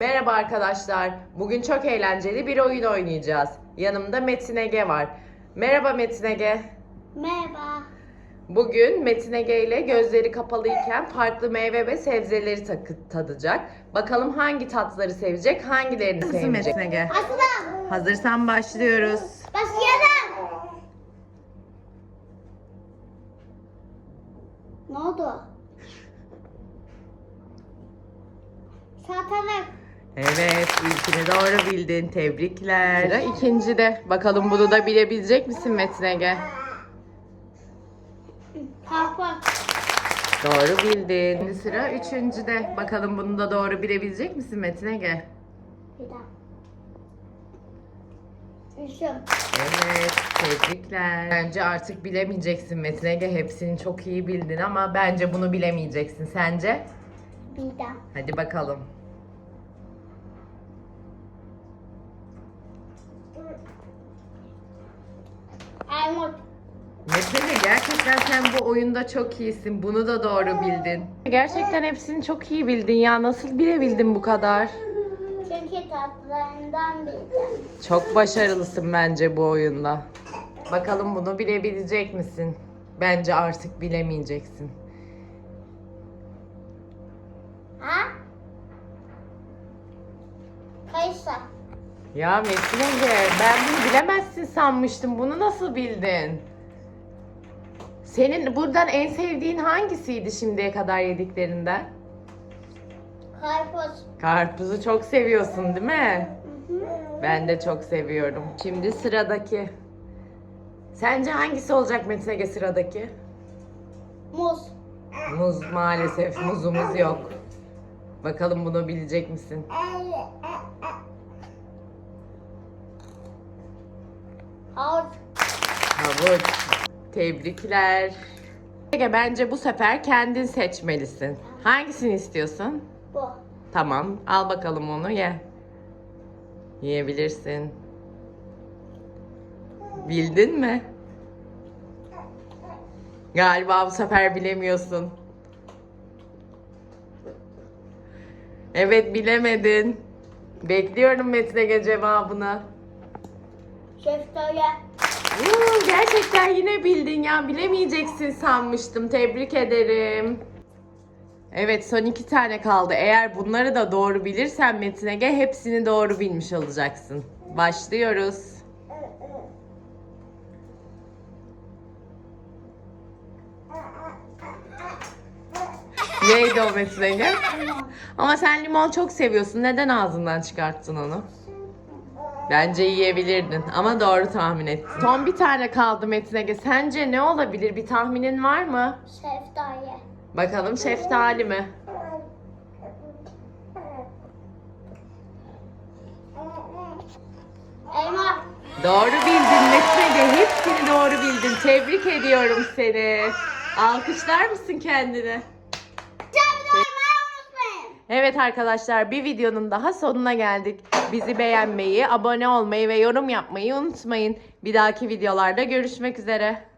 Merhaba arkadaşlar. Bugün çok eğlenceli bir oyun oynayacağız. Yanımda Metin Ege var. Merhaba Metin Ege. Merhaba. Bugün Metin Ege ile gözleri kapalıyken farklı meyve ve sebzeleri takı- tadacak. Bakalım hangi tatları sevecek, hangilerini sevmeyecek. Metin Ege? Aslan. Hazırsan başlıyoruz. Başlayalım. Ne oldu? Salatalık. Evet, ilkini doğru bildin. Tebrikler. Sıra ikinci de. Bakalım bunu da bilebilecek misin Metin Ege? Doğru bildin. Şimdi sıra üçüncüde. Bakalım bunu da doğru bilebilecek misin Metin Ege? Bir daha. Evet, tebrikler. Bence artık bilemeyeceksin Metin Ege. Hepsini çok iyi bildin ama bence bunu bilemeyeceksin. Sence? Bir daha. Hadi bakalım. Ege gerçekten sen bu oyunda çok iyisin. Bunu da doğru bildin. Gerçekten hepsini çok iyi bildin ya. Nasıl bilebildin bu kadar? Çünkü tatlılarından bildim. Çok başarılısın bence bu oyunda. Bakalım bunu bilebilecek misin? Bence artık bilemeyeceksin. Ha? Kayısı. Ya Metin Ege ben bunu bilemezsin sanmıştım. Bunu nasıl bildin? Senin buradan en sevdiğin hangisiydi şimdiye kadar yediklerinden? Karpuz. Karpuzu çok seviyorsun değil mi? Ben de çok seviyorum. Şimdi sıradaki. Sence hangisi olacak Metin Ege sıradaki? Muz. Muz maalesef muzumuz yok. Bakalım bunu bilecek misin? Havuç. Havuç. Tebrikler. Ege bence bu sefer kendin seçmelisin. Hangisini istiyorsun? Bu. Tamam, al bakalım onu ye. Yiyebilirsin. Bildin mi? Galiba bu sefer bilemiyorsun. Evet bilemedin. Bekliyorum Metin Ege cevabını. Şeftali. Uuu, gerçekten yine bildin ya. Bilemeyeceksin sanmıştım. Tebrik ederim. Evet son iki tane kaldı. Eğer bunları da doğru bilirsen Metin Ege hepsini doğru bilmiş olacaksın. Başlıyoruz. Neydi o Metin Ege? Ama sen limon çok seviyorsun. Neden ağzından çıkarttın onu? Bence yiyebilirdin ama doğru tahmin ettin. Son bir tane kaldı Metin Ege. Sence ne olabilir? Bir tahminin var mı? Şeftali. Bakalım şeftali mi? Elma. Doğru bildin Metin Ege. Hepsini doğru bildin. Tebrik ediyorum seni. Alkışlar mısın kendini? Evet arkadaşlar bir videonun daha sonuna geldik. Bizi beğenmeyi, abone olmayı ve yorum yapmayı unutmayın. Bir dahaki videolarda görüşmek üzere.